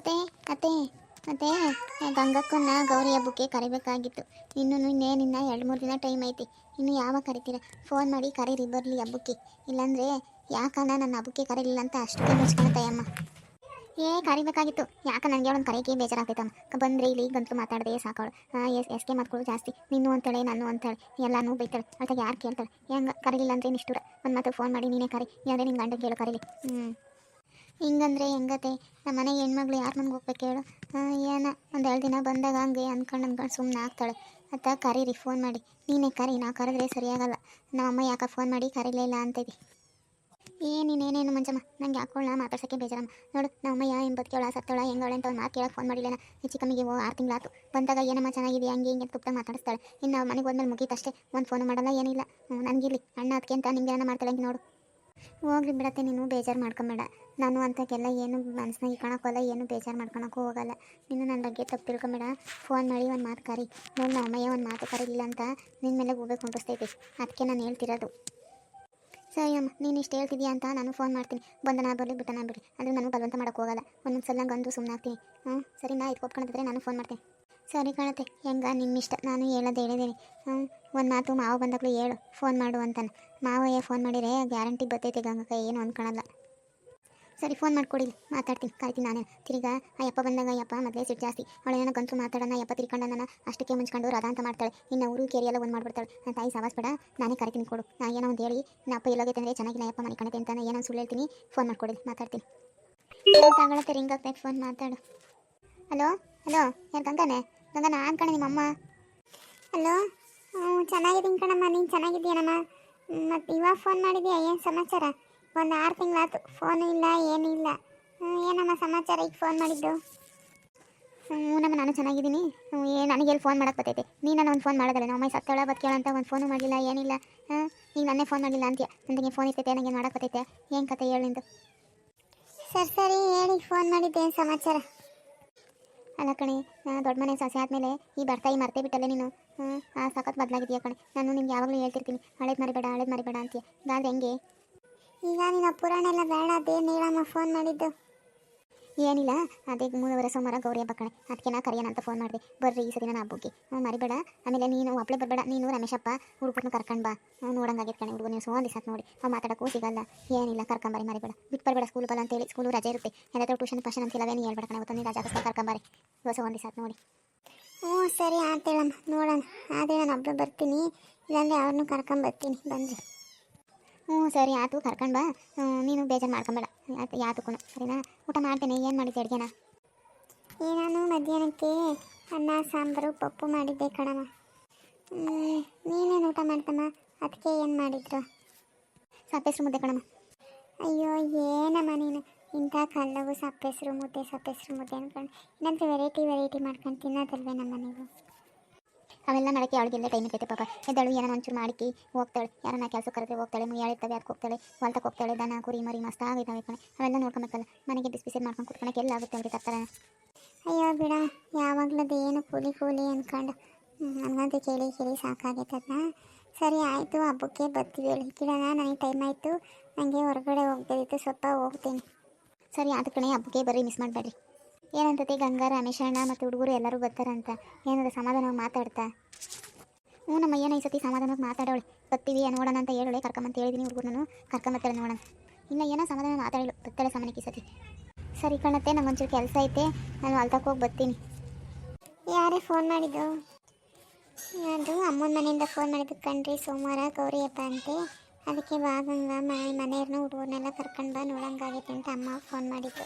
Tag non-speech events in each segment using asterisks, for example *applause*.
ಅತ್ತೆ ಕತೆ ಮತ್ತೆ ಗಂಗಕ್ಕನ್ನ ಗೌರಿ ಹಬ್ಬಕ್ಕೆ ಕರಿಬೇಕಾಗಿತ್ತು. ಇನ್ನು ಇನ್ನೇನಿನ್ನ ಎರಡು ಮೂರು ದಿನ ಟೈಮ್ ಐತಿ. ಇನ್ನು ಯಾವಾಗ ಕರಿತೀರ? ಫೋನ್ ಮಾಡಿ ಕರೀರಿ ಬರಲಿ ಹಬ್ಬಕ್ಕೆ ಇಲ್ಲಾಂದ್ರೆ ಯಾಕಣ್ಣ ನನ್ನ ಹಬ್ಬಕ್ಕೆ ಕರೀಲಿಲ್ಲ ಅಂತ ಅಷ್ಟಕ್ಕೆ ತಯಮ್ಮ ಏ, ಕರಿಬೇಕಾಗಿತ್ತು. ಯಾಕೆ ನನಗೆ ಅವ್ಳನ್ನ ಕರೆಯಕ್ಕೆ ಬೇಜಾರಾಗ್ತೈತಮ್ಮ ಬಂದ್ರೆ ಇಲ್ಲಿ ಗಂತು ಮಾತಾಡದೆ ಸಾಕವಳು. ಎಸ್ ಎಸ್ಕೆ ಮಾತುಗಳು ಜಾಸ್ತಿ. ನಿನ್ನು ಅಂತೇಳಿ, ನಾನು ಅಂತೇಳಿ. ಎಲ್ಲಾನು ಬೈತಾಳೆ. ಅಳ್ತಾಗ ಯಾರು ಕೇಳ್ತಾಳೆ? ಹೆಂಗೆ? ಕರೀಲಿಲ್ಲ ಅಂದ್ರೆ ಇಷ್ಟು ಒಂದು ಮಾತು ಫೋನ್ ಮಾಡಿ ನೀನೇ ಕರಿ. ಯಾರೇ ನಿನ್ನ ಗಂಡ ಕೇಳು ಕರೀಲಿ. ಹ್ಞೂ ಹಿಂಗಂದ್ರೆ ಹೆಂಗತೆ ನಮ್ಮ ಮನೆ ಹೆಣ್ಮಗ್ಳು ಯಾರು ಮನೆಗೆ ಹೋಗ್ಬೇಕು ಹೇಳು ಏನ? ಎರಡು ದಿನ ಬಂದಾಗ ಹಂಗೆ ಅಂದ್ಕೊಂಡು ಅಂದ್ಕೊಂಡು ಸುಮ್ಮನೆ ಹಾಕ್ತಾಳೆ ಅತ್ತ ಕರೀರಿ ಫೋನ್ ಮಾಡಿ. ನೀನೇ ಕರಿ ನಾ ಕರೆದ್ರೆ ಸರಿಯಾಗಲ್ಲ. ನಮ್ಮಮ್ಮ ಯಾಕೆ ಫೋನ್ ಮಾಡಿ ಕರೀಲೇ ಇಲ್ಲ ಅಂತೈತಿ ಏ ನೀನೇನೇನು ಮಂಜಮ್ಮ? ನಂಗೆ ಹಾಕೊಳ್ಳ ಮಾತಾಡ್ಸೋಕ್ಕೆ ಬೇಜಾರಮ್ಮ. ನೋಡು ನಮ್ಮಮ್ಮ ಯಾ ಎಂಬತ್ತು ಸತ್ತೋಳ ಹೆಂಗವಳೆ ಅಂತ ಒಂದು ಮಾತು ಕೇಳಕ್ಕೆ ಫೋನ್ ಮಾಡಿಲ್ಲ ಹೆಚ್ಚು ಕಮ್ಮಿಗೆ ಓ ಆರು ತಿಂಗಳಾತು. ಬಂದಾಗ ಏನಮ್ಮ ಚೆನ್ನಾಗಿದೆ ಹಂಗೆ ಹಿಂಗೆ ತುಪ್ಪ ಮಾತಾಡಿಸ್ತಾಳೆ. ಇನ್ನು ಮನೆಗೆ ಹೋದ್ಮೇಲೆ ಮುಗೀತಷ್ಟೇ. ಒಂದು ಫೋನು ಮಾಡಲ್ಲ ಏನಿಲ್ಲ. ಹ್ಮ್, ನನಗಿರ್ಲಿ. ಅಣ್ಣ ಅದಕ್ಕೆ ಅಂತ ನಿಂಗೆ ಏನೋ ಮಾಡ್ತಾಳೆ ಹಂಗೆ ನೋಡು. ಹೋಗ್ಲಿ ಬಿಡತ್ತೆ, ನೀನು ಬೇಜಾರು ಮಾಡ್ಕೊಂಬೇಡ. ನಾನು ಅಂಥಕ್ಕೆಲ್ಲ ಏನು ಮನಸ್ಸಿನಾಗ ಇಟ್ಕೊಳಕ್ಕಲ್ಲ ಏನು ಬೇಜಾರು ಮಾಡ್ಕೊಳಕ್ಕೂ ಹೋಗಲ್ಲ. ನೀನು ನನ್ನ ಬಗ್ಗೆ ತಪ್ಪು ತಿಳ್ಕೊಂಬೇಡ ಫೋನ್ ಮಾಡಿ ಒಂದು ಮಾತು ಕರಿ. ನೋಡಿ ಅಮ್ಮಯ್ಯ ಒಂದು ಮಾತು ಕರೀಲಿಲ್ಲ ಅಂತ ನಿನ್ನ ಮೇಲೆ ಹೋಗ್ಬೇಕು ಅನಿಸ್ತೈತಿ ಅದಕ್ಕೆ ನಾನು ಹೇಳ್ತಿರೋದು. ಸರಿ ಅಮ್ಮ, ನೀನು ಇಷ್ಟು ಹೇಳ್ತಿದ್ಯಾ ಅಂತ ನಾನು ಫೋನ್ ಮಾಡ್ತೀನಿ. ಬಂದನ ಬರಲಿ, ಬಿಟ್ಟನ ಬಿಡಿ ಅಂದರೆ ನಾನು ಬಲವಂತ ಮಾಡೋಕ್ಕೆ ಹೋಗಲ್ಲ. ಒಂದೊಂದು ಸಲ ಗಂದು ಸುಮ್ಮನೆ ಆಗ್ತೀನಿ. ಹ್ಞೂ ಸರಿ ನಾ ಇದು ಒಪ್ಕೊಂಡಿದ್ರೆ ನಾನು ಫೋನ್ ಮಾಡ್ತೀನಿ. ಸರಿ ಕಾಣತ್ತೆ ಹೆಂಗ ನಿಮ್ಮ ಇಷ್ಟ ನಾನು ಹೇಳೋದು ಹೇಳಿದ್ದೀನಿ. ಹ್ಞೂ ಒಂದು ಮಾತು ಮಾವ ಬಂದಾಗಲೂ ಹೇಳು ಫೋನ್ ಮಾಡು ಅಂತಾನೆ. ಮಾವಯ್ಯ ಫೋನ್ ಮಾಡಿರೇ ಗ್ಯಾರಂಟಿ ಬರ್ತೈತೆ ಗಂಗಕ್ಕ, ಏನು ಅಂದ್ಕೊಳಲ್ಲ ಸರಿ ಫೋನ್ ಮಾಡ್ಕೊಡಿ, ಮಾತಾಡ್ತೀನಿ ಕಾಯ್ತೀನಿ ನಾನೇ. ತಿರ್ಗಾ ಆ ಯಪ್ಪ ಬಂದಾಗ ಯಪ್ಪ ಮೊದಲೇ ಸಿಟ್ಟು ಜಾಸ್ತಿ. ಅವಳೇನೋ ಗಂತು ಮಾತಾಡೋಣ ಯಪ್ಪ ತಿರ್ಕೊಂಡನ ಅಷ್ಟಕ್ಕೆ ಮುಂಚ್ಕೊಂಡು ರಾಧ ಅಂತ ಮಾಡ್ತಾಳೆ. ಇನ್ನು ಊರು ಕೇರಿಯಲ್ಲ ಒಂದು ಮಾಡ್ಬಿಡ್ತಾಳೆ. ನನ್ನ ತಾಯಿ ಸಾವಾಸ್ ಬೇಡ, ನಾನೇ ಕರಿತೀನಿ ಕೊಡು. ನಾ ಏನೋ ಒಂದು ಹೇಳಿ, ನಾ ಅಪ್ಪ ಎಲ್ಲೋಗೈತೆ ಅಂದರೆ ಚೆನ್ನಾಗಿಲ್ಲ ಯಪ್ಪ ಮನೆ ಕಣತೆ ಅಂತ ಏನೋ ಸುಳ್ಳು ಹೇಳ್ತೀನಿ ಫೋನ್ ಮಾಡ್ಕೊಡಿ, ಮಾತಾಡ್ತೀನಿ. ತಗೊಳತ್ತೆ ರಿಂಗ್ ಆಗ್ಬೇಕು ಫೋನ್ ಮಾತಾಡು. ಹಲೋ ಹಲೋ, ಯಾರು ಗಂಗಾನೆ? ಗಂಗ ನಾನು ನಿಮ್ಮ ನಿಮ್ಮಮ್ಮ? ಹಲೋ? ಚೆನ್ನಾಗಿದ್ದೀನಿ ಕಣಮ್ಮ ನೀನು ಚೆನ್ನಾಗಿದ್ದೀನಮ್ಮ ಮತ್ತು ಇವಾಗ ಫೋನ್ ಮಾಡಿದ್ಯಾ? ಏನು ಸಮಾಚಾರ? ಒಂದು ಆರು ತಿಂಗಳಾಯ್ತು ಫೋನು ಇಲ್ಲ ಏನೂ ಇಲ್ಲ. ಏನಮ್ಮ ಸಮಾಚಾರ ಈಗ ಫೋನ್ ಮಾಡಿದ್ದು? ಹ್ಞೂ ನಮ್ಮ ನಾನು ಚೆನ್ನಾಗಿದ್ದೀನಿ. ಹ್ಞೂ ಏ ನನಗೆ ಎಲ್ಲಿ ಫೋನ್ ಮಾಡಕ್ಕೆ ಬರ್ತೈತೆ. ನೀನು ನಾನು ಒಂದು ಫೋನ್ ಮಾಡೋದಲ್ಲ ನಮ್ಮ ಅಮ್ಮ ಸತ್ತೋಳ ಬದುಕೇಳ ಅಂತ ಒಂದು ಫೋನು ಮಾಡಲಿಲ್ಲ ಏನಿಲ್ಲ ಹಾಂ ಈಗ ನನ್ನೇ ಫೋನ್ ಮಾಡಲಿಲ್ಲ ಅಂತ ನನಗೆ ಫೋನ್ ಇರ್ತೈತೆ ನನಗೆ ಮಾಡಕ್ಕೆ ಬರ್ತೈತೆ. ಏನು ಕತೆ ಹೇಳಿ ನಿಂದು? ಸರಿ ಸರಿ ಹೇಳಿ ಫೋನ್ ಮಾಡಿದ್ದೆ ಏನು ಸಮಾಚಾರ? ಅಲ್ಲ ಕಣೆ ನಾನು ದೊಡ್ಡ ಮನೆ ಸಸಿ ಆದಮೇಲೆ ಈ ಬರ್ತಾಯಿ ಮರ್ತೇ ಬಿಟ್ಟಲ್ಲ ನೀನು? ಹ್ಞೂ ಆ ಸಖತ್ ಬದಲಾಗಿದೀಯ ಕಣೆ. ನಾನು ನಿಮ್ಗೆ ಯಾವಾಗಲೂ ಹೇಳ್ತಿರ್ತೀನಿ ಹಳೇದು ಮರಿಬೇಡ ಹಳೇದು ಮರಿಬೇಡ ಅಂತೀಯ. ಇದಾದ್ರೆ ಹೆಂಗೆ? ಈಗ ನಿನ್ನ ಪುರಾಣ ಎಲ್ಲ ಬೇಡ ಅದೇ ನೀಳಮ್ಮ ಫೋನ್ ಮಾಡಿದ್ದು? ಏನಿಲ್ಲ ಅದೇ ಮೂರುವರೆ ಸೋಮವಾರ ಗೌರಿ ಹಬ್ಬ ಕಣೆ. ಅದಕ್ಕೆ ನಾ ಕರೆಯೋಣ ಅಂತ ಫೋನ್ ಮಾಡಿದೆ. ಬರ್ರಿ ಈ ಸರಿ ನಾನು ಹಬ್ಬಕ್ಕೆ ಹ್ಞೂ ಮರಿಬೇಡ. ಆಮೇಲೆ ನೀನು ಒಬ್ಬಳೆ ಬರಬೇಡ. ನೀನು ರಮೇಶಪ್ಪ ಹುಡುಗನ ಕರ್ಕೊಂಡು ಬಾ. ಹ್ಞೂ ನೋಡಂಗಾಗಿತ್ತು ಕಣೆ ಹುಡುಗ ನೀವು ದಿವಸ ನೋಡಿ. ಅವ್ನು ಮಾತಾಡೋಕ್ಕೂ ಸಿಗಲ್ಲ. ಏನಿಲ್ಲ ಕರ್ಕೊಂಬಾರಿ ಮರಿಬೇಡ. ಬಿಟ್ಟು ಬರಬೇಡ ಸ್ಕೂಲ್ ಬಲ್ಲ ಅಂತೇಳಿ. ಸ್ಕೂಲು ರಜೆ ಇರುತ್ತೆ. ಎಲ್ಲಾದ್ರೂ ಟ್ಯೂಷನ್ ಪಶನ್ ಅಂತಿಲ್ಲ ನೀ ಹೇಳ್ಬೇಡ ಕಣೆ. ಅವತ್ತು ನೀನು ರಜಾ ಕರ್ಕೊಂಬರಿ ಹೊಸ ಒಂದು ದಿವಸ ನೋಡಿ. ಹ್ಞೂ ಸರಿ ಆತೇಳಮ್ಮ ನೋಡೋಣ. ಆದರೆ ನಾನು ಒಬ್ಬಳು ಬರ್ತೀನಿ ಇಲ್ಲಾಂದರೆ ಅವ್ರನ್ನೂ ಕರ್ಕೊಂಬರ್ತೀನಿ ಬಂದು ಹ್ಞೂ ಸರಿ ಆತು ಕರ್ಕೊಂಡು ಬಾ. ನೀನು ಬೇಜಾರು ಮಾಡ್ಕೊಂಬೇಡ. ಆಯ್ತು ಯಾತಕ್ಕೂ ಸರಿನಾ? ಊಟ ಮಾಡ್ತೇನೆ ಏನು ಮಾಡಿದ್ದೆ ಅಡುಗೆನ? ನಾನು ಮಧ್ಯಾಹ್ನಕ್ಕೆ ಅನ್ನ ಸಾಂಬಾರು ಪಪ್ಪು ಮಾಡಿದ್ದೆ ಕಣಮ್ಮ. ನೀನೇನು ಊಟ ಮಾಡ್ತಮ್ಮ? ಅದಕ್ಕೆ ಏನು ಮಾಡಿದ್ರು? ಸಪ್ಪೆಸ್ರು ಮುದ್ದೆ ಕಣಮ್ಮ. ಅಯ್ಯೋ ಏನಮ್ಮ ನೀನು? ಇಂಥ ಕಲ್ಲವು ಹೆಸರು ಮುದ್ದೆ ಸಪ್ಪೆಸ್ರು ಮುದ್ದೆ ಅನ್ಕೊಂಡು ಇನ್ನಂತ ವೆರೈಟಿ ವೆರೈಟಿ ಮಾಡ್ಕೊಂಡು ತಿನ್ನೋದಲ್ವೇನಮ್ಮ ಮನೆಗೆ. ಅವೆಲ್ಲ ಮಾಡೋಕ್ಕೆ ಅವಳಿಗೆಲ್ಲ ಟೈಮ್ ಇರ್ತೈತೆ ಪಾಪ. ಎದ್ದಳು ಏನೋ ಒಂಚೂರು ಮಾಡಿಕ್ಕಿ ಹೋಗ್ತಾಳೆ. ಯಾರನ್ನ ಕೆಲಸ ಕರೆದ್ರೆ ಹೋಗ್ತಾಳೆ ಮುಯ್ಯಾಳಿರ್ತವೆ ಅದಕ್ಕೆ ಹೋಗ್ತಾಳೆ ಹೊಲ್ತಕ್ಕೆ ಹೋಗ್ತಾಳೆ ದನ ಕುರಿ ಮರಿ ಮಸ್ತ್ ಆಗಿದ್ದಾವೆ ಕಣೆ. ಅವೆಲ್ಲ ನೋಡ್ಕೊಬೇಕಲ್ಲ. ಮನೆಗೆ ಬಿಸಿ ಬಿಸಿ ಮಾಡ್ಕೊಂಡು ಕುತ್ಕೊಳಕ್ಕೆ ಎಲ್ಲ ಆಗುತ್ತೆ ಅವ್ರಿಗೆ ತರ್ತಾರೆ ಅಯ್ಯೋ ಬಿಡ ಯಾವಾಗಲೂ ಏನು ಕೂಲಿ ಕೂಲಿ ಅಂದ್ಕೊಂಡು ನನಗಂತೂ ಕೇಳಿ ಕೇಳಿ ಸಾಕಾಗೈತೆ ಅದನ್ನ ಸರಿ ಆಯಿತು ಹಬ್ಬಕ್ಕೆ ಬರ್ತೀವಿ ಹೇಳಿ. ಕಿಡಣ ನನಗೆ ಟೈಮ್ ಆಯಿತು. ನನಗೆ ಹೊರಗಡೆ ಹೋಗ್ಬೇಕಿತ್ತು ಸ್ವಲ್ಪ ಹೋಗ್ತೀನಿ. ಸರಿ ಆದ ಕಣೆ, ಹಬ್ಬಕ್ಕೆ ಬರ್ರಿ ಮಿಸ್ ಮಾಡಬೇಡ್ರಿ ಏನಂತತೆ, ಗಂಗಾ, ರಮೇಶ್ ಅಣ್ಣ ಮತ್ತು ಹುಡುಗರು ಎಲ್ಲರೂ ಬರ್ತಾರಂತ. ಏನಾದ್ರು ಸಮಾಧಾನವಾಗಿ ಮಾತಾಡ್ತಾ? ಹ್ಞೂ ನಮ್ಮ ಅಯ್ಯನ ಈ ಸತಿ ಸಮಾಧಾನವಾಗಿ ಮಾತಾಡೋಳೆ. ಬರ್ತೀವಿ ನೋಡೋಣ ಅಂತ ಹೇಳೋಳೆ, ಕರ್ಕೊಂಬಂತ ಹೇಳಿದ್ದೀನಿ ಹುಡುಗರನ್ನು ಕರ್ಕೊಂಬರ್ತಾಳೆ ನೋಡೋಣ. ಇನ್ನು ಏನೋ ಸಮಾಧಾನ ಮಾತಾಡಲು ಬರ್ತಾಳೆ ಸಮಾನಕ್ಕೆ ಈ ಸತಿ. ಸರಿ ಕಣತ್ತೆ ನಮ್ಮ ಒಂಚೂರು ಕೆಲಸ ಐತೆ, ನಾನು ಹೊಲ್ತಕ್ಕೆ ಹೋಗಿ ಬರ್ತೀನಿ. ಯಾರೇ ಫೋನ್ ಮಾಡಿದ್ದು? ಅದು ಅಮ್ಮನ ಮನೆಯಿಂದ ಫೋನ್ ಮಾಡಿದ್ದು ಕಣ್ರಿ ಸೋಮವಾರ, ಗೌರಿಯಪ್ಪ ಅಂತೆ. ಅದಕ್ಕೆ ಬಾಗಂಗ ಮನೆ ಮನೆಯವ್ರನ್ನ ಹುಡುಗರನ್ನೆಲ್ಲ ಕರ್ಕೊಂಡು ಬಾ, ನೋಡಂಗಾಗೈತೆ ಅಂತ ಅಮ್ಮ ಫೋನ್ ಮಾಡಿದ್ದು.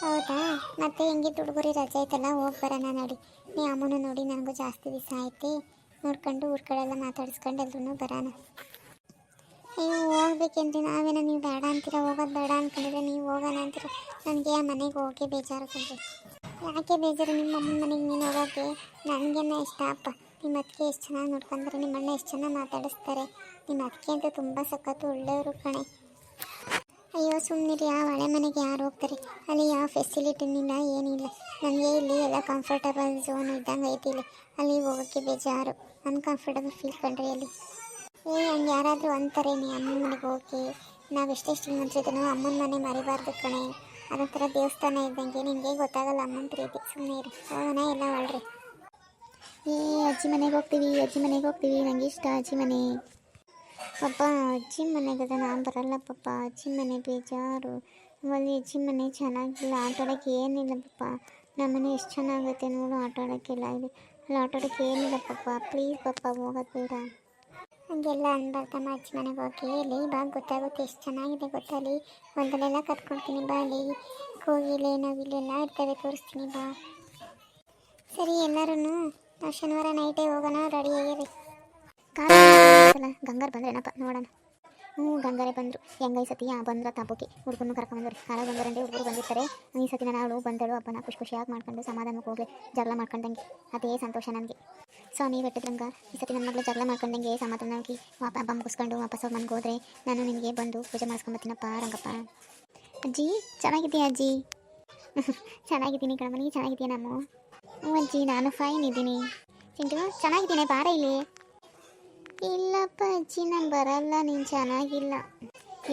ಹೌದಾ? ಮತ್ತೆ ಹೆಂಗಿದ್ದು ಹುಡುಗರಿ ರಜೆ ಐತಲ್ಲ ಹೋಗಿ ಬರೋಣ ನೋಡಿ. ನೀ ಅಮ್ಮನ ನೋಡಿ, ನನಗೂ ಜಾಸ್ತಿ ದಿವಸ ಐತಿ ನೋಡ್ಕೊಂಡು ಊರ ಕಡೆ ಎಲ್ಲ ಮಾತಾಡಿಸ್ಕೊಂಡು ಎಲ್ರೂ ಬರೋಣ. ಅಯ್ಯೋ, ಹೋಗ್ಬೇಕೇನ್ರಿ. ನಾವೇನೋ ನೀವು ಬೇಡ ಅಂತೀರ? ಹೋಗೋದು ಬೇಡ ಅಂದ್ಕೊಂಡಿದ್ರೆ ನೀವು ಹೋಗೋಣ ಅಂತೀರ? ನನಗೆ ಆ ಮನೆಗೆ ಹೋಗಿ ಬೇಜಾರು ಕಂಡ್ರಿ ಯಾಕೆ ಬೇಜಾರು? ನಿಮ್ಮ ಅಮ್ಮನ ಮನೆಗೆ ನೀನು ಹೋಗೋಕ್ಕೆ ನನಗೇನ ಇಷ್ಟ? ಅಪ್ಪ ನಿಮ್ಮ ಅದಕ್ಕೆ ಎಷ್ಟು ಚೆನ್ನಾಗಿ ನೋಡ್ಕೊಂಡ್ರೆ ನಿಮ್ಮ ಅಣ್ಣ ಎಷ್ಟು ಚೆನ್ನಾಗಿ ಮಾತಾಡಿಸ್ತಾರೆ? ನಿಮ್ಮ ಅದಕ್ಕೆ ಅಂತ ತುಂಬ ಸಖತ್ತು ಒಳ್ಳೆಯವರು ಕಣೆ. ಅಯ್ಯೋ ಸುಮ್ಮನಿರಿ ಆ ಹಳೆ ಮನೆಗೆ ಯಾರು ಹೋಗ್ತಾರೆ? ಅಲ್ಲಿ ಯಾವ ಫೆಸಿಲಿಟಿನಿಲ್ಲ ಏನಿಲ್ಲ. ನನಗೆ ಇಲ್ಲಿ ಎಲ್ಲ ಕಂಫರ್ಟಬಲ್ ಝೋನ್ ಇದ್ದಂಗೆ ಐತಿ ಇಲ್ಲಿ. ಅಲ್ಲಿ ಹೋಗೋಕ್ಕೆ ಬೇಜಾರು. ಅನ್ಕಂಫರ್ಟಬಲ್ ಫೀಲ್ ಕಂಡ್ರಿ ಅಲ್ಲಿ ಏ, ಹಂಗೆ ಯಾರಾದರೂ ಅಂತಾರೆ, ನೀ ಅಮ್ಮನ ಮನೆಗೆ ಹೋಗಿ. ನಾವು ಎಷ್ಟೆಷ್ಟು ಅಮ್ಮನ ಮನೆ ಮರಿಬಾರ್ದು ಕಣೆ. ಅದೊಂಥರ ದೇವಸ್ಥಾನ ಇದ್ದಂಗೆ ನಿಮಗೆ ಗೊತ್ತಾಗಲ್ಲ ಅಮ್ಮನ ಪ್ರೀತಿ. ಸುಮ್ಮನೆ ಇರು. ಹೋಗೋಣ ಎಲ್ಲ ಒಳ್ರಿ ಏ, ಅಜ್ಜಿ ಮನೆಗೆ ಹೋಗ್ತೀವಿ, ಅಜ್ಜಿ ಮನೆಗೆ ಹೋಗ್ತೀವಿ. ನನಗೆ ಇಷ್ಟ ಅಜ್ಜಿ ಮನೆ. ಪಪ್ಪ ಅಜ್ಜಿ ಮನೆಗೆ ನಾನು ಬರಲ್ಲ ಪಪ್ಪ ಅಜ್ಜಿ ಮನೆ ಬೇಜಾರು. ಅಲ್ಲಿ ಅಜ್ಜಿ ಮನೆ ಚೆನ್ನಾಗಿಲ್ಲ. ಆಟ ಏನಿಲ್ಲ ಪಪ್ಪ ನಮ್ಮ ಮನೆ ಎಷ್ಟು ಚೆನ್ನಾಗುತ್ತೆ ನೋಡು ಆಟ ಆಡೋಕ್ಕೆಲ್ಲ ಅಲ್ಲಿ ಆಟ ಏನಿಲ್ಲ ಪಪ್ಪ ಪ್ಲೀಸ್ ಪಪ್ಪ ಹೋಗೋದು ಬೇಡ. ಹಂಗೆಲ್ಲ ಅಜ್ಜಿ ಮನೆಗೆ ಹೋಗಿ. ಇಲ್ಲಿ ಬಾ, ಗೊತ್ತಾಗುತ್ತೆ ಎಷ್ಟು ಚೆನ್ನಾಗಿದೆ ಗೊತ್ತಲ್ಲಿ. ಒಂದಲ್ಲೆಲ್ಲ ಕರ್ಕೊಳ್ತೀನಿ ಬಾ ಅಲ್ಲಿ ಕೋಗಿಲೆ ನವಿಲೆಲ್ಲ ಇರ್ತವೆ, ತೋರಿಸ್ತೀನಿ, ಬಾ. ಸರಿ ಎಲ್ಲರೂ ನಾವು ಶನಿವಾರ ನೈಟೇ ಹೋಗೋಣ ರೆಡಿಯಾಗಿರಿ ಕಾಲ ಗಂಗಾರ್ ಬಂದ್ರೆ ಏನಪ್ಪ? ನೋಡೋಣ. ಹ್ಞೂ, ಗಂಗಾರೆ ಬಂದರು. ಹೆಂಗೈ ಸತಿ ಬಂದ್ರ ತಪ್ಪಕ್ಕೆ ಹುಡುಗನ್ನು ಕರ್ಕೊಂಡ್ಬಂದ್ರಿ ಕಾಲ ಗಂಗಾರಂಡೆ ಹುಡುಗರು ಬಂದಿರ್ತಾರೆ. ಈ ಸತಿ ನಾನು ಬಂದಳು ಹಬ್ಬನ ಖುಷಿ ಖುಷಿಯಾಗಿ ಮಾಡ್ಕೊಂಡು ಸಮಾಧಾನಕ್ಕೆ ಹೋಗಿ ಜಗಳ ಮಾಡ್ಕೊಂಡಂಗೆ. ಅದೇ ಸಂತೋಷ ನನಗೆ. ಸ್ವಾಮಿ ನೀವು ಬೆಟ್ಟದ್ರಂಗ ಈ ಸತಿ ನನ್ನ ಮಗಳು ಜಗಳ ಮಾಡ್ಕೊಂಡಂಗೆ ಸಮಾಧಾನವಾಗಿ ವಾಪ ಹಬ್ಬ ಮುಗಿಸ್ಕೊಂಡು ವಾಪಸ್ ಮನೆಗೆ ನಾನು ನಿನಗೆ ಬಂದು ಪೂಜೆ ಮಾಡಿಸ್ಕೊಂಬತ್ತೀನಪ್ಪ, ರಂಗಪ್ಪ. ಅಜ್ಜಿ, ಚೆನ್ನಾಗಿದ್ದೀಯಾ ಅಜ್ಜಿ? *laughs* ಚೆನ್ನಾಗಿದ್ದೀನಿ ಕಣಮನಿ ಚೆನ್ನಾಗಿದ್ದೀಯ ನಮ್ಮ? ಹ್ಞೂ ಅಜ್ಜಿ, ನಾನು ಫೈನ್ ಇದ್ದೀನಿ. ಚಿಂಟು, ಚೆನ್ನಾಗಿದ್ದೀನಿ, ಬಾರ ಇಲ್ಲಿ. ಇಲ್ಲಪ್ಪ, ಅಜ್ಜಿ ನಾನು ಬರಲ್ಲ, ನೀನು ಚೆನ್ನಾಗಿಲ್ಲ.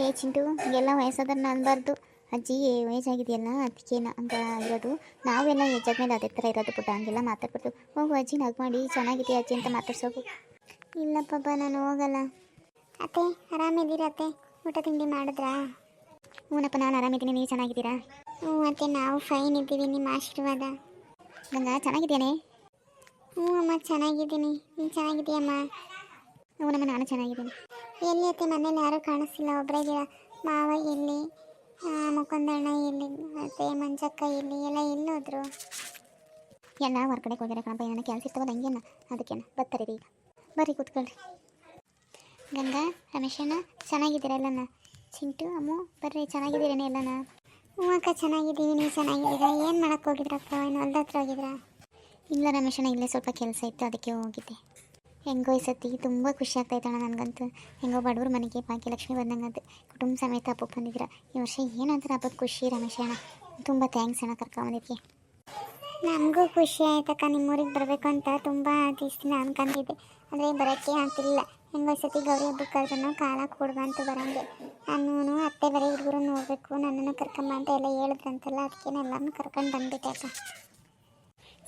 ಏ ಚಿಂಟು, ಎಲ್ಲ ವಯಸ್ಸಾದ್ರೆ ಅನ್ಬಾರ್ದು ಅಜ್ಜಿ ವಯಸ್ಸಾಗಿದೆಯಲ್ಲ ಅದಕ್ಕೇನ ಅಂತ ಇರೋದು ನಾವೆಲ್ಲ ಮೇಲೆ ಅದೇ ಥರ ಇರೋದು ಪುಟ್ಟ ಹಂಗೆಲ್ಲ ಮಾತಾಡ್ಬಾರ್ದು ಹೋಗು ಅಜ್ಜಿ, ನಗು ಮಾಡಿ ಚೆನ್ನಾಗಿದೆ ಅಜ್ಜಿ ಅಂತ ಮಾತಾಡ್ಸೋಕು ಇಲ್ಲಪ್ಪ ನಾನು ಹೋಗಲ್ಲ. ಅತ್ತೆ, ಆರಾಮಿದ್ದೀರಾ ಅತ್ತೆ? ಊಟ ತಿಂಡಿ ಮಾಡಿದ್ರಾ? ಹ್ಞೂನಪ್ಪ ನಾನು ಆರಾಮಿದ್ದೀನಿ, ನೀವು ಚೆನ್ನಾಗಿದ್ದೀರಾ? ಹ್ಞೂ ಅತ್ತೆ, ನಾವು ಫೈನ್ ಇದ್ದೀವಿ, ನಿಮ್ಮ ಆಶೀರ್ವಾದ. ಗಂಗಾ ಚೆನ್ನಾಗಿದ್ದೇನೆ ಹ್ಞೂ ಅಮ್ಮ, ಚೆನ್ನಾಗಿದ್ದೀನಿ. ನೀನು ಚೆನ್ನಾಗಿದೆಯಮ್ಮ ಹ್ಞೂನಮ್ಮ ನಾನು ಚೆನ್ನಾಗಿದ್ದೀನಿ. ಎಲ್ಲಿ ಅತ್ತೆ ಮನೇಲಿ ಯಾರೂ ಕಾಣಿಸ್ತಿಲ್ಲ ಒಬ್ಬರೇ ಮಾವ ಎಲ್ಲಿ ಮುಖಂದಣ್ಣ ಎಲ್ಲಿ, ಮತ್ತೆ ಮಂಜಕ್ಕ ಎಲ್ಲಿ, ಎಲ್ಲ ಎಲ್ಲೋದ್ರು ಎಲ್ಲ ಹೊರಗಡೆ ಹೋಗ್ಯಾರ ಕಣಪ್ಪ ಏನೋ ಕೆಲಸ ಇರ್ತಾವಲ್ಲ ಹಂಗೇನ ಅದಕ್ಕೇನ, ಬರ್ತಾರೆ ಈಗ. ಬರ್ರಿ ಕೂತ್ಕೊಳ್ರಿ. ಗಂಗಾ, ರಮೇಶಣ್ಣ, ಚೆನ್ನಾಗಿದ್ದೀರಾ ಎಲ್ಲನ? ಚಿಂಟು, ಅಮ್ಮು, ಬರ್ರಿ, ಚೆನ್ನಾಗಿದ್ದೀರೇನೆ ಎಲ್ಲನ? ಹ್ಞೂ ಅಕ್ಕ, ಚೆನ್ನಾಗಿದ್ದೀವಿ, ನೀವು ಚೆನ್ನಾಗಿದ್ದೀರಾ? ಏನು ಮಾಡಕ್ಕೆ ಹೋಗಿದ್ರಪ್ಪ, ಏನು ಹೊಲ್ದ ಹತ್ರ ಹೋಗಿದ್ರಾ? ಇಲ್ಲ ರಮೇಶಣ್ಣ, ಇಲ್ಲೇ ಸ್ವಲ್ಪ ಕೆಲಸ ಇತ್ತು, ಅದಕ್ಕೆ ಹೋಗಿದ್ದೆ. ಹೆಂಗೋ ಈ ಸತಿ ತುಂಬ ಖುಷಿ ಆಗ್ತಾಯಿತ್ತಣ್ಣ ನನಗಂತೂ. ಹೆಂಗೋ ಬಡವ್ರ ಮನೆಗೆ ಭಾಗ್ಯಲಕ್ಷ್ಮಿ ಬಂದಂಗಂತ. ಕುಟುಂಬ ಸಮೇತ ಹಬ್ಬ ಬಂದಿದ್ದೀರ. ಈ ವರ್ಷ ಏನಂತ ಹಬ್ಬದ ಖುಷಿ ರಮೇಶ ಅಣ್ಣ. ತುಂಬ ಥ್ಯಾಂಕ್ಸ್ ಅಣ್ಣ ಕರ್ಕೊಂಬಂದಿದ್ದೆ ನಮಗೂ ಖುಷಿ ಆಯ್ತಕ್ಕ, ನಿಮ್ಮೂರಿಗೆ ಬರಬೇಕು ಅಂತ ತುಂಬ ದಿವಸದಿಂದ ಅನ್ಕೊಂಡಿದ್ದೆ ಅಂದರೆ ಬರೋಕ್ಕೆ ಆಗ್ತಿಲ್ಲ ಹೆಂಗೋ ಸತಿ ಗೌರಿ ಹಬ್ಬಕ್ಕೆ ಕರ್ಕೊಂಡು ಕಾಲ ಕೊಡ್ಬಂತು ಬರಂಗೆ. ನಾನು ಅತ್ತೆ ಬರೀ ಹುಡುಗರು ನೋಡಬೇಕು, ನನ್ನನ್ನು ಕರ್ಕೊಂಬ ಅಂತ ಎಲ್ಲ ಹೇಳಿದ್ರಂತಲ್ಲ ಅದಕ್ಕೆ ಎಲ್ಲರನ್ನೂ ಕರ್ಕೊಂಡು ಬಂದ್ಬಿಟ್ಟೆ ಅಕ್ಕ.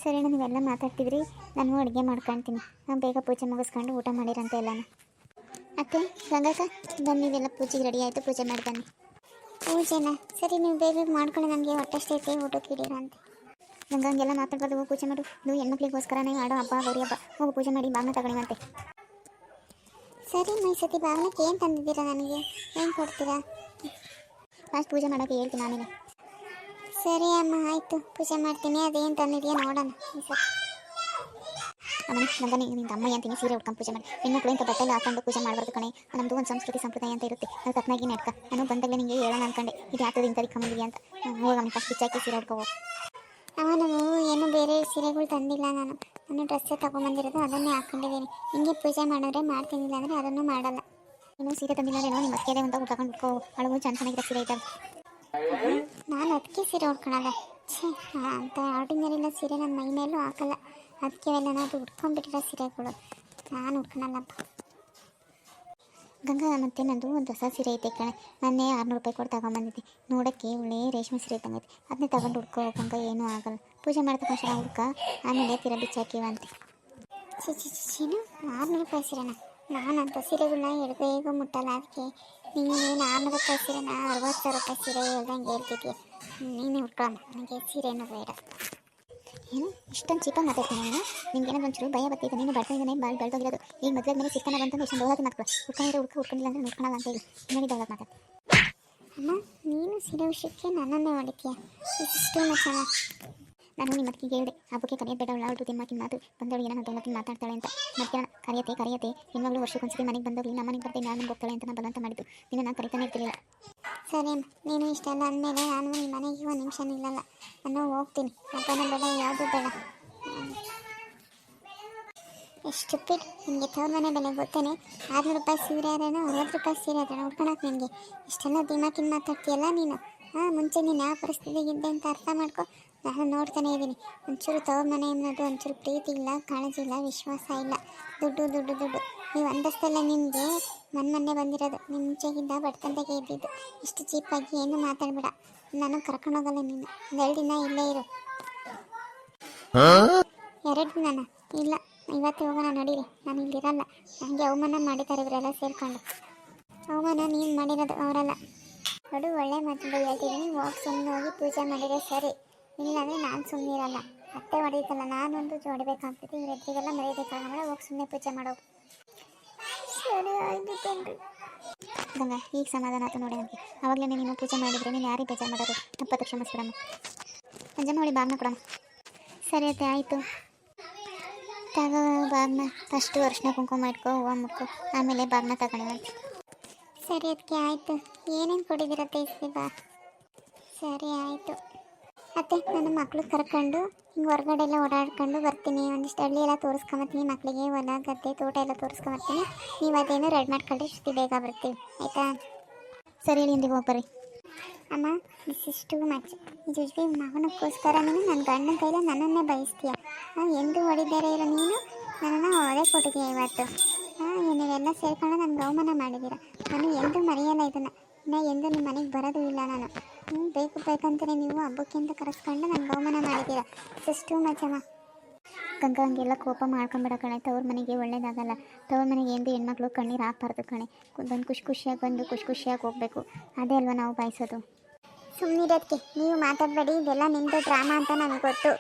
ಸರಿ ಅಣ್ಣ ನೀವೆಲ್ಲ ಮಾತಾಡ್ತಿದ್ರಿ, ನಾನು ಅಡುಗೆ ಮಾಡ್ಕೊಳ್ತೀನಿ ನಾನು ಬೇಗ ಪೂಜೆ ಮುಗಿಸ್ಕೊಂಡು ಊಟ ಮಾಡಿರಂತ ಎಲ್ಲನ. ಅತ್ತೆ ಸರ್ ಬನ್ನಿ ನೀವೆಲ್ಲ ಪೂಜೆಗೆ ರೆಡಿ ಆಯಿತು, ಪೂಜೆ ಮಾಡಿ ಬನ್ನಿ. ಪೂಜೆನಾ? ಸರಿ, ನೀವು ಬೇಗ ಮಾಡ್ಕೊಳ್ಳಿ, ನನಗೆ ಹೊಟ್ಟೆಷ್ಟೈತೆ ಊಟಕ್ಕೆ ಇಡೀರ ಅಂತ. ಗಂಗಾ, ಹಂಗೆಲ್ಲ ಮಾತಾಡ್ಬಾರ್ದು, ಹೋಗಿ ಪೂಜೆ ಮಾಡು. ಇದು ಹೆಣ್ಮಕ್ಳಿಗೋಸ್ಕರನೇ ಆಡೋ ಹಬ್ಬ ಗೌರಿ ಹಬ್ಬ. ಹೋಗಿ ಪೂಜೆ ಮಾಡಿ, ಬಾಗ್ನ ತಗೊಳ್ಳಿವಂತೆ ಸರಿ, ಈ ಸತಿ ಬಾಗ್ನಕ್ಕೆ ಏನು ತಂದಿದ್ದೀರಾ ನನಗೆ? ಏನು ಕೊಡ್ತೀರಾ? ಫಸ್ಟ್ ಪೂಜೆ ಮಾಡೋಕ್ಕೆ ಹೇಳ್ತೀನಿ ನಾನೇ ಸರಿ ಅಮ್ಮ, ಆಯಿತು. ಪೂಜೆ ಮಾಡ್ತೀನಿ. ಅದೇನು ತಂದಿದೆಯಾ ನೋಡೋಣ. ಸರಿ. ಸತಿ ಅಮ್ಮ ನಂಗೆ ನಿನ್ನ ಅಮ್ಮ ಅಂತೀನಿ ಸೀರೆ ಉಟ್ಕೊಂಡು ಪೂಜೆ ಮಾಡಿ. ಹೆಣ್ಮಕ್ಳು ಇಂಥ ಬಟ್ಟೆಲ್ಲ ಹಾಕೊಂಡು ಪೂಜೆ ಮಾಡಬಾರ್ದು ಕಣೆ. ನಮ್ಮದು ಒಂದು ಸಂಸ್ಕೃತಿ, ಸಂಪ್ರದಾಯ ಅಂತ ಇರುತ್ತೆ. ಅದು ತಕ್ಕನಾಗಿ ನಡ್ಕ. ನಾನು ಬಂದಾಗಲೇ ನಿಮಗೆ ಹೇಳೋಣ ಅನ್ಕೊಂಡೆ. ಇದು ಯಾತದ ಇಂಥದ್ದು ಕಮ್ಮಂದಿದೆಯಾ ಅಂತ. ಹೋಗಮ್ಮ ಫಸ್ಟ್ ಬಿಚ್ಚಾಕಿ ಸೀರೆ ಉಟ್ಕೋ ಅವ ನಾವು ಏನು ಬೇರೆ ಸೀರೆಗಳು ತಂದಿಲ್ಲ ನಾನು. ನಾನು ಡ್ರೆಸ್ಸೇ ತೊಗೊಂಬಂದಿರೋದು ಅದನ್ನೇ ಹಾಕೊಂಡಿದ್ದೀನಿ. ಹಿಂಗೆ ಪೂಜೆ ಮಾಡಿದ್ರೆ ಮಾಡ್ತೀನಿಲ್ಲ ಅಂದರೆ ಅದನ್ನು ಮಾಡಲ್ಲ. ಇನ್ನೂ ಸೀರೆ ತಂದಿಲ್ಲ ಏನೋ ನಿಮ್ಮ ಅತ್ತಿಗೆ ಅಂತ ಉಟ್ಕೊಂಡು ಉಟ್ಕೋ. ಅಳವು ಚೆನ್ನ ಚೆನ್ನಾಗಿರೋ ಸೀರೆ ಇದ್ದಾವೆ ನಾನು ಅದಕ್ಕೆ ಸೀರೆ ಉಟ್ಕೊಳಲ್ಲ ಛೇ ಅಂತ ಆರ್ಡಿನರಿಲ್ಲ ಸೀರೆ ನನ್ನ ಮೈ ಮೇಲೂ ಹಾಕಲ್ಲ. ಅದಕ್ಕೆ ಅದು ಉಟ್ಕೊಂಡ್ಬಿಟ್ಟಿರೋ ಸೀರೆಗಳು. ನಾನು ಉಟ್ಕೊಳಲ್ಲಪ್ಪ ಗಂಗಾ, ಮತ್ತೆ ನಂದು ಒಂದು ಹೊಸ ಸೀರೆ ಐತೆ ಕಣೆ. ನನ್ನೇ ಆರುನೂರು ರೂಪಾಯಿ ಕೊಟ್ಟು ತಗೊಂಬಂದಿದ್ದೆ. ನೋಡೋಕ್ಕೆ ಒಳ್ಳೆ ರೇಷ್ಮೆ ಸೀರೆ ಇದ್ದಂಗೈತೆ ಅದನ್ನೇ ತಗೊಂಡು ಹುಡ್ಕೋ ಗಂಗ, ಏನೂ ಆಗಲ್ಲ. ಪೂಜೆ ಮಾಡ್ತಕ್ಕ ತಕ್ಷಣ ಹುಡ್ಕ, ಆಮೇಲೆ ತೀರ ಬಿಚ್ಚಾಕಿವಂತೆ ಚಿ ಚಿ ಚಿ ಚೀನು ಆರುನೂರು ರೂಪಾಯಿ ಸೀರೆನ? ನಾನು ಅಂತ ಸೀರೆಗಳನ್ನ ಎಡಬೇಗ ಮುಟ್ಟಲ್ಲ. ಅದಕ್ಕೆ ನೀನೇನು ಆರುನೂರು ರೂಪಾಯಿ ಸೀರೆನ ಅರವತ್ತು ಸಾವಿರ ರೂಪಾಯಿ ಸೀರೆ ಹೇಳ್ದಂಗೆ ಹೇಳ್ತಿದ್ಯ ನೀನು ಉಟ್ಕೊಳ್ಳೋಣ ನನಗೆ ಸೀರೆನೂ ಬೇಡ. ಏನು? ಇಷ್ಟೊಂದು ಚೀಪಾಗಿ ಮಾತಾಡ್ತೀನಿ ನಾನು? ನಿಮ್ಗೆ ಏನಾದ್ರು ಒಂಚೂರು ಭಯ ಬರ್ತಿದ್ದೆ ನೀನು ಬರ್ತಾ ಇದ್ದಾನೆ ಬಾಳ್ ಬೆಳ್ತೋಗಿರೋದು ಈಗ ಮದುವೆ ಮೇಲೆ ಸಿಕ್ಕನ ಬಂತಂದ್ರೆ ಇಷ್ಟೊಂದು ಹೋಗಿ ಮಾತ್ರ ಉಟ್ಕೊಂಡಿರೋ ಹುಡ್ಕ ಉಟ್ಕೊಂಡಿಲ್ಲ ಅಂದ್ರೆ ಉಟ್ಕೊಳ್ಳಲ್ಲ ಅಂತ ಹೇಳಿ. ನೋಡಿ ಡೈಲಾಗ್ ಮಾತಾಡ. ಅಮ್ಮ, ನೀನು ಸೀರೆ ವಿಷಯಕ್ಕೆ ನನ್ನನ್ನೇ ಹೊಡಿತೀಯ? ಇಷ್ಟು ಮಚಾನ ನಾನು ನಿಮ್ಮ ಮತ್ತಿಗೆ ಹೇಳಿದೆ. ಹಬ್ಬಕ್ಕೆ ಕರೆಯಬೇಡ ಅವಳು ತಿಮ್ಮಕ್ಕಿನ ಮಾತು ಬಂದವಳು ಏನೋ ತೊಗೊಳಕ್ಕೆ ಮಾತಾಡ್ತಾಳೆ ಅಂತ. ಮತ್ತೆ ಕರೆಯತೆ ಕರೆಯತೆ ನಿಮ್ಮಗಳು ವರ್ಷಕ್ಕೊಂದ್ಸತಿ ಮನೆಗೆ ಬಂದವಳು ನಮ್ಮ ಮನೆಗೆ ಬರ್ತೀನಿ ನಾನು ಹೋಗ್ತಾಳೆ ಅಂತ ನಾನು ಬಲವಂತ ಮಾಡಿದ್ದು. ನಿನ್ನ ನಾನು ಕರಿತಾನೆ ಇರ್ತಿರಲಿಲ್ಲ. ಸರಿ, ನೀನು ಇಷ್ಟೆಲ್ಲ ಅಂದಮೇಲೆ ನಾನು ನಿಮ್ಮ ಮನೆಗೆ ಒಂದು ನಿಮಿಷ ನಿಲ್ಲಲ್ಲ. ನಾನು ಹೋಗ್ತೀನಿ. ಹಬ್ಬನ ಬೇಡ ಯಾವುದು ಬೇಡ. ಎಷ್ಟು ಪಿಟ್ ನಿಮಗೆ ತವ್ರ ಬೆಲೆ ಗೊತ್ತೇನೆ. ಆರುನೂರು ರೂಪಾಯಿ ಸೀರೆ ಆದ್ರೇನು ಅರವತ್ತು ರೂಪಾಯಿ ಸೀರೆ ಆದ್ರೇನು ಉಟ್ಕೊಳಕ್ಕೆ ನಿಮಗೆ ಇಷ್ಟೆಲ್ಲ ದಿಮಾಕಿನ ಮಾತಾಡ್ತೀಯಲ್ಲ ನೀನು? ಹಾಂ ಮುಂಚೆ ನೀನು ಯಾವ ಪರಿಸ್ಥಿತಿಗಿದ್ದೆ ಅಂತ ಅರ್ಥ ಮಾಡ್ಕೊ. ನಾನು ನೋಡ್ತಾನೆ ಇದ್ದೀನಿ. ಒಂಚೂರು ತವ್ರ ಮನೆ ಅನ್ನೋದು ಒಂಚೂರು ಪ್ರೀತಿ ಇಲ್ಲ, ಕಾಳಜಿ ಇಲ್ಲ, ವಿಶ್ವಾಸ ಇಲ್ಲ. ದುಡ್ಡು ದುಡ್ಡು ದುಡ್ಡು. ನೀವು ಅಂದಸ್ತಲ್ಲ ನಿಮಗೆ ಮನ್ ಮೊನ್ನೆ ಬಂದಿರೋದು. ನಿಮ್ಮ ಮುಂಚೆಗಿಂದ ಬಡ್ಕಂದಾಗೆ ಇದ್ದಿದ್ದು. ಇಷ್ಟು ಚೀಪಾಗಿ ಏನು ಮಾತಾಡ್ಬೇಡ. ನಾನು ಕರ್ಕೊಂಡೋಗಲ್ಲ ನೀನು. ಎರಡು ದಿನ ಇಲ್ಲೇ ಇರು. ಎರಡು ದಿನ ಇಲ್ಲ. ಇವತ್ತು ಹೋಗೋಣ ನಡೀರಿ. ನಾನು ಇಲ್ಲಿರಲ್ಲ. ನನಗೆ ಅವಮಾನ ಮಾಡಿದ್ದಾರೆ ಇವರೆಲ್ಲ ಸೇರ್ಕೊಂಡು. ಅವಮಾನ ನೀನು ಮಾಡಿರೋದು ಅವರಲ್ಲ. ನೋಡು, ಒಳ್ಳೆ ಮಾತಿಂದ ಹೇಳ್ತಿದ್ದೀನಿ. ಹೋಗಿ ಹೋಗಿ ಪೂಜೆ ಮಾಡಿದ್ರೆ ಸರಿ. ಇಲ್ಲಾಂದರೆ ನಾನು ಸುಮ್ಮನೆ ಇರಲ್ಲ. ಅತ್ತೆ ಹೊಡೆಯುತ್ತಲ್ಲ, ನಾನೊಂದು ಹೊಡಿಬೇಕಾಗ್ತದೆ ಇವ್ರ ಎದುರಿಗೆಲ್ಲ ಮರೆಯೋದಕ್ಕಾಗಲ್ಲ ಹೋಗಿ ಸುಮ್ಮನೆ ಪೂಜೆ ಮಾಡೋ ಸರಿ, ಆಯಿತು ಗಂಗಾ, ಈಗ ಸಮಾಧಾನ ಆಯ್ತು ನೋಡಿ ನನಗೆ ಅವಾಗಲೇ ನೀನು ಪೂಜೆ ಮಾಡಿದ್ರೆ ನೀನು ಯಾರಿಗೆ ಬೇಜಾರು ಮಾಡೋದು? ತಪ್ಪತ್ತು ಕ್ಷಮಿಸ್ಬಿಡಮ್ಮ ಅಂಜಮ್ಮ ಹೊಳಿ ಬಾಗ್ನ ಕೊಡಮ್ಮ. ಸರಿ ಅತ್ತೆ, ಆಯಿತು. ತಗೋ ಬಾಗ್ನ ಫಸ್ಟು ಅರ್ಶಿನ ಕುಂಕುಮ ಇಟ್ಕೊ, ಹೂವು ಮುಕ್ಕು ಆಮೇಲೆ ಬಾಗ್ನ ತಗೊಳ್ಳಿ ಸರಿ ಅದಕ್ಕೆ ಆಯಿತು. ಏನೇನು ಕೊಡಿದಿರತ್ತೆ ಈ ಬಾ ಸರಿ, ಆಯಿತು. ಅತ್ತೆ ನನ್ನ ಮಕ್ಕಳು ಕರ್ಕೊಂಡು ಹಿಂಗೆ ಹೊರಗಡೆ ಎಲ್ಲ ಓಡಾಡ್ಕೊಂಡು ಬರ್ತೀನಿ. ಒಂದಿಷ್ಟು ಹಳ್ಳಿ ಎಲ್ಲ ತೋರಿಸ್ಕೊಂಬರ್ತೀನಿ ಮಕ್ಕಳಿಗೆ ಹೊಲ ಗದ್ದೆ ತೋಟ ಎಲ್ಲ ತೋರಿಸ್ಕೊಂಬರ್ತೀನಿ ನೀವು ಅದೇನೋ ರೆಡ್ ಮಾಡ್ಕೊಳ್ಳಿ ಇಷ್ಟು ಬೇಗ ಬರ್ತೀವಿ. ಆಯಿತಾ? ಸರಿ ಹೇಳಿ ಹಿಂದಿಗೆ ಹೋಗಿ ಅಮ್ಮ ದಿಸ್ ಇಸ್ ಟು ಮಚ್ ಜೊತೆ ಮಗನಕ್ಕೋಸ್ಕರ ನೀನು ನನ್ನ ಗಂಡನ ಕೈಲ ನನ್ನನ್ನೇ ಬಯಸ್ತೀಯ. ಹಾಂ ಎಂದು ಹೊಡಿದ್ದಾರೆ ಇರೋ ನೀನು? ನನ್ನನ್ನು ಹೊಡೆ ಕೊಟ್ಟಿದ್ದೀಯ ಇವತ್ತು. ಹಾಂ ನೀವೆಲ್ಲ ಸೇರ್ಕೊಂಡು ನನಗೆ ಬಹುಮಾನ ಮಾಡಿದ್ದೀರ. ನಾನು ಎಂದು ಮರೆಯಲ್ಲ ಇದನ್ನು. ಇನ್ನು ಎಂದು ನಿಮ್ಮ ಮನೆಗೆ ಬರೋದು ಇಲ್ಲ ನಾನು. ಹ್ಞೂ ಬೇಕು ಬೇಕಂತಲೇ ನೀವು ಹಬ್ಬಕ್ಕೆ ಅಂತ ಕರೆಸ್ಕೊಂಡು ನನಗೆ ಬಹುಮಾನ ಮಾಡಿದ್ದೀರ ಸಿಸ್ಟು ಮಜಮ್ಮ ಗಂಗ, ಹಂಗೆಲ್ಲ ಕೋಪ ಮಾಡ್ಕೊಂಬಿಡ ಕಣೆ. ತವ್ರ ಮನೆಗೆ ಒಳ್ಳೇದಾಗಲ್ಲ. ತವ್ರ ಮನೆಗೆ ಎಂದು ಹೆಣ್ಮಕ್ಳು ಕಣ್ಣೀರು ಹಾಕ್ಬಾರ್ದು ಕಣೆ. ಬಂದು ಖುಷಿ ಖುಷಿಯಾಗಿ ಬಂದು ಖುಷಿ ಖುಷಿಯಾಗಿ ಹೋಗಬೇಕು. ಅದೇ ಅಲ್ವಾ ನಾವು ಬಯಸೋದು. ಸುಮ್ಮನಿರೋದಕ್ಕೆ ನೀವು ಮಾತಾಡಬೇಡಿ. ಇದೆಲ್ಲ ನಿಮ್ಮದು ಡ್ರಾಮಾ ಅಂತ ನನಗೆ ಗೊತ್ತು.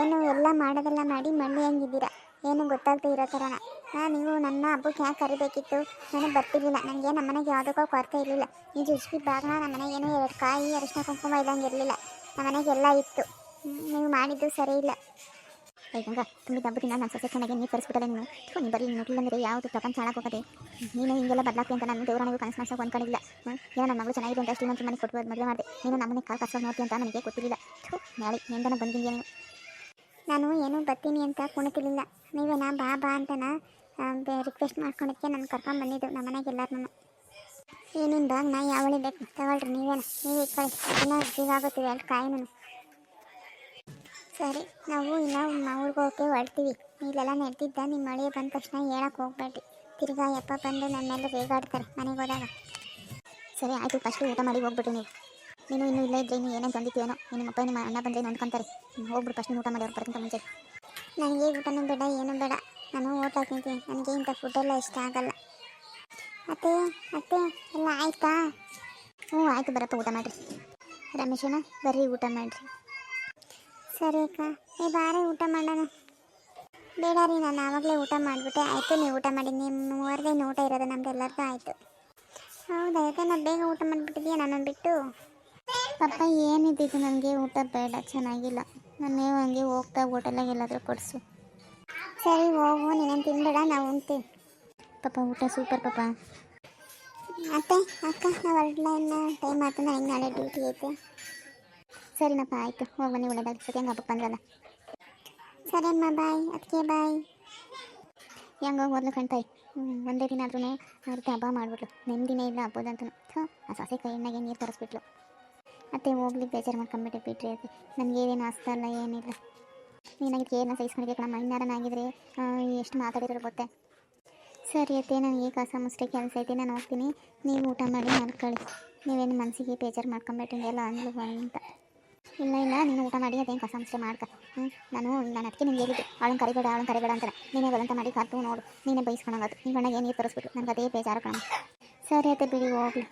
ಏನು ಎಲ್ಲ ಮಾಡೋದೆಲ್ಲ ಮಾಡಿ ಮಣ್ಣಿ ಹಂಗಿದ್ದೀರಾ? ಏನು ಗೊತ್ತಾಗದೆ ಇರೋ ಥರನ ನೀವು ನನ್ನ ಹಬ್ಬಕ್ಕೆ ಯಾಕೆ ಕರಿಬೇಕಿತ್ತು? ನನಗೆ ಬರ್ತಿರ್ಲಿಲ್ಲ. ನನಗೆ ನಮ್ಮ ಮನೆಗೆ ಯಾವುದಕ್ಕೂ ಕೊರತೆ ಇರಲಿಲ್ಲ. ಈ ಜುಜ್ಬಿ ಬಾಗ್ನ ನಮ್ಮ ಮನೆಗೆ ಏನು ಎರಡು ಕಾಯಿ, ಅರಿಶಿನ, ಕುಂಕುಮ ಇದ್ದಂಗೆ ಇರಲಿಲ್ಲ. ನಮ್ಮ ಮನೆಗೆಲ್ಲ ಇತ್ತು. ನೀವು ಮಾಡಿದ್ದು ಸರಿ ಇಲ್ಲ. ಹೇಗಂಗ ತುಂಬ ಹಬ್ಬದಿಂದ ನನ್ನ ಸೊಸೆ ಚೆನ್ನಾಗಿ ನೀರು ತರಿಸ್ಬಿಟ್ಟಲ್ಲ ನೀನು? ತುಂಬ ನೀನು ಬರಲಿ ನೋಡಿಲ್ಲ ಅಂದರೆ ಯಾವುದು ಪ್ರಪಂಚ ಹಾಳಾಗೋಗದೆ ನೀನು ಹಿಂಗೆಲ್ಲ ಬದಲಾಗ್ತೀನಿ ಅಂತ ನಾನು ದೇವರನಿಗೂ ಕನಸು ಕನಸು ಅಂದ್ಕೊಂಡಿಲ್ಲ ಏನೋ ನನ್ನ ಮಗಳು ಚೆನ್ನಾಗಿದೆ ಅಂತ ಶ್ರೀಮಂತ ಮನೆಗೆ ಕೊಟ್ಟು ಮದುವೆ ಮಾಡಿದೆ. ನೀನು ನಮ್ಮನೆ ಕಾಲು ಕಸ ನೋಡ್ತಿ ಅಂತ ನನಗೆ ಗೊತ್ತಿರಲಿಲ್ಲ. ಥೂ ನಾಳೆ ನಿಂದನ ಬಂದಿದ್ದೀನಿ ನಾನು? ಏನೂ ಬರ್ತೀನಿ ಅಂತ ಕುಣಿತಿರ್ಲಿಲ್ಲ. ನೀವೇನಾ ಬಾ ಬಾ ಅಂತನ ರಿಕ್ವೆಸ್ಟ್ ಮಾಡ್ಕೊಳಕ್ಕೆ ನಾನು ಕರ್ಕೊಂಡು ಬಂದಿದ್ದು ನಮ್ಮ ಮನೆಗೆ ಎಲ್ಲರೂ ಏನೇನು ಬಾಗ ನಾ ಯಾವಳಿ ಬೇಕು? ತಗೊಳ್ರಿ, ನೀವೇನ? ನೀವು ಇಟ್ಕೊಳ್ಳಿ. ಇನ್ನೂ ಸಿಗಾಗುತ್ತೀವಿ ಅಲ್ಲಿ ಕಾಯಿನೂ ಸರಿ, ನಾವು ಇನ್ನು ಊರಿಗೆ ಹೋಗಿ ಹೊಳ್ತೀವಿ ಇಲ್ಲೆಲ್ಲ ನೆಡ್ತಿದ್ದ ನಿಮ್ಮ ಮಳೆ ಬಂದ ತಕ್ಷಣ ಹೇಳಕ್ಕೆ ಹೋಗ್ಬೇಡಿ ತಿರ್ಗಾ ಯಪ್ಪ ಬಂದು ನನ್ನೆಲ್ಲ ರೇಗಾಡ್ತಾರೆ ಮನೆಗೆ ಹೋದಾಗ. ಸರಿ, ಆಯಿತು ಫಸ್ಟು ಊಟ ಮಾಡಿ ಹೋಗ್ಬಿಟ್ಟು ನೀವು. ನೀನು ಇನ್ನೂ ಇಲ್ಲೇ ಇದ್ರೆ ನೀನು ಏನೇನು ತಂದಿತ್ತೇನೋ ನಿಮ್ಮ ಅಪ್ಪ ನಿಮ್ಮ ಅಣ್ಣ ಬಂದರೆ ನೋಡ್ಕೊಂತಾರೆ. ಹೋಗ್ಬಿಟ್ಟು ಹೋಗ್ಬಿಡು ಫಸ್ಟ್ ಊಟ ಮಾಡಿ ಅವ್ರು ಮುಂಚೆ. ನನಗೆ ಊಟನೂ ಬೇಡ, ಏನೂ ಬೇಡ. ನಾನು ಓಟ್ ತಿಂತೀನಿ ನನಗೆ ಇಂಥ ಫುಡ್ಡೆಲ್ಲ ಇಷ್ಟ ಆಗಲ್ಲ. ಅತ್ತೆ ಅತ್ತೆ ಎಲ್ಲ ಆಯ್ತಾ? ಹ್ಞೂ, ಆಯಿತು ಬರಪ್ಪ ಊಟ ಮಾಡಿರಿ. ರಮೇಶಣ್ಣ ಬರ್ರಿ, ಊಟ ಮಾಡಿರಿ. ಸರಿ ಅಕ್ಕ. ಏ, ಬಾರೆ, ಊಟ ಮಾಡೋಣ. ಬೇಡ ರೀ, ನಾನು ಆವಾಗಲೇ ಊಟ ಮಾಡಿಬಿಟ್ಟೆ. ಆಯಿತು, ನೀವು ಊಟ ಮಾಡಿ. ನಿಮ್ಮ ಮೂವರ್ದೇ ಊಟ ಇರೋದು, ನಮ್ದು ಎಲ್ಲರಿಗೂ ಆಯಿತು. ಹೌದಾ ನಾನು ಬೇಗ ಊಟ ಮಾಡಿಬಿಟ್ಟಿದ್ಯಾ ನಾನು ಬಿಟ್ಟು? ಪಾಪ ಏನಿದ್ದಿದ್ದು ನನಗೆ ಊಟ ಬೇಡ, ಚೆನ್ನಾಗಿಲ್ಲ. ನಾನು ಹಂಗೆ ಹೋಗ್ತಾ ಹೋಟೆಲಾಗೆಲ್ಲಾದರೂ ಕೊಡಿಸು. ಸರಿ ಹೋಗು ನೀನೇನು ತಿನ್ಬೇಡ, ನಾವು ಉಣ್ತೀವಿ. ಪಾಪ, ಊಟ ಸೂಪರ್ ಪಾಪ. ಅತ್ತೆ ಅಕ್ಕ, ನಾವು ಹೊರಡ್ಲ ಇನ್ನು ಟೈಮ್ ಆಯ್ತು ನನಗೆ ನಾಳೆ ಡ್ಯೂಟಿ ಐತೆ? ಸರಿನಪ್ಪ, ಆಯಿತು. ಹೋಗಿ ಬನ್ನಿ ಒಳ್ಳೆದಾಗ ಸರಿ ಹೆಂಗೆ ಹಬ್ಬಕ್ಕೆ ಬಂದ್ರಲ್ಲ. ಸರಿ ಅಮ್ಮ ಬಾಯ್ ಅದಕ್ಕೆ ಬಾಯ್ ಹೆಂಗ ಹೋದ್ಲು ಕಣ್ತಾಯಿ? ಒಂದೇ ದಿನ ಆದ್ರೂ ಅವ್ರಿಗೆ ಹಬ್ಬ ಮಾಡಿಬಿಟ್ಲು. ನೆಮ್ಮದಿನೇ ಇಲ್ಲ ಹಬ್ಬದಂತೂ ಥು, ಆ ಸೊಸೆ ಕೈಯಿಂದಾಗೆ ನೀರು ತರಿಸ್ಬಿಟ್ಲು. ಮತ್ತೆ ಹೋಗ್ಲಿ, ಬೇಜಾರು ಮಾಡ್ಕೊಂಬಿಟ್ಟೆ ಬಿಟ್ರಿ ಅದು ನನಗೆ ಏನೇನು ಅಲ್ಲ, ಏನಿಲ್ಲ. ನೀನಾಗಿದ್ದು ಕೇರ್ನ ಸಹಿಸ್ಕೊಂಡಿದ್ದೆ ಕಣಮ್ಮ? ಇನ್ನಾರನಾಗಿದ್ರೆ ಎಷ್ಟು ಮಾತಾಡಿದ್ರು ಗೊತ್ತೆ? ಸರಿ ಅತ್ತೆ ನನಗೆ ಕಸ ಮುಸ್ಟೆ ಕೆಲಸ ಐತಿ, ನಾನು ಹೋಗ್ತೀನಿ. ನೀವು ಊಟ ಮಾಡಿ ಮಾಡ್ಕೊಳ್ಳಿ ನೀವೇನು ಮನಸ್ಸಿಗೆ ಬೇಜಾರು ಮಾಡ್ಕೊಂಬಿಟ್ಟು ಎಲ್ಲ ಅಂದ್ಲು ಅಂತ. ಇಲ್ಲ ಇಲ್ಲ, ನೀನು ಊಟ ಮಾಡಿ, ಅದೇನು ಕಸ ಮುಸ್ಟೆ ಮಾಡ್ಕ. ನಾನು ನಾನು ಅದಕ್ಕೆ ನಿಮ್ಗೆ ಹೇಳಿದ್ದೆ. ಅವಳನ್ನ ಕರಿಬೇಡ ಅವಳನ್ನ ಕರಿಬೇಡ ಅಂತಾರೆ ನೀನೇ ಬಲಂತ ಮಾಡಿ ಕರ್ತು ನೋಡು. ನೀನೇ ಬೈಸ್ಕೊಳಂಗದು ನಿಮ್ಮ ಅಣ್ಣಗೆ ನೀರು ತರಿಸ್ಬಿಟ್ಟು ನನಗೆ ಅದೇ ಬೇಜಾರು ಕಣ ಸರಿ ಅತ್ತೆ, ಬಿಡಿ, ಹೋಗ್ಲಿ.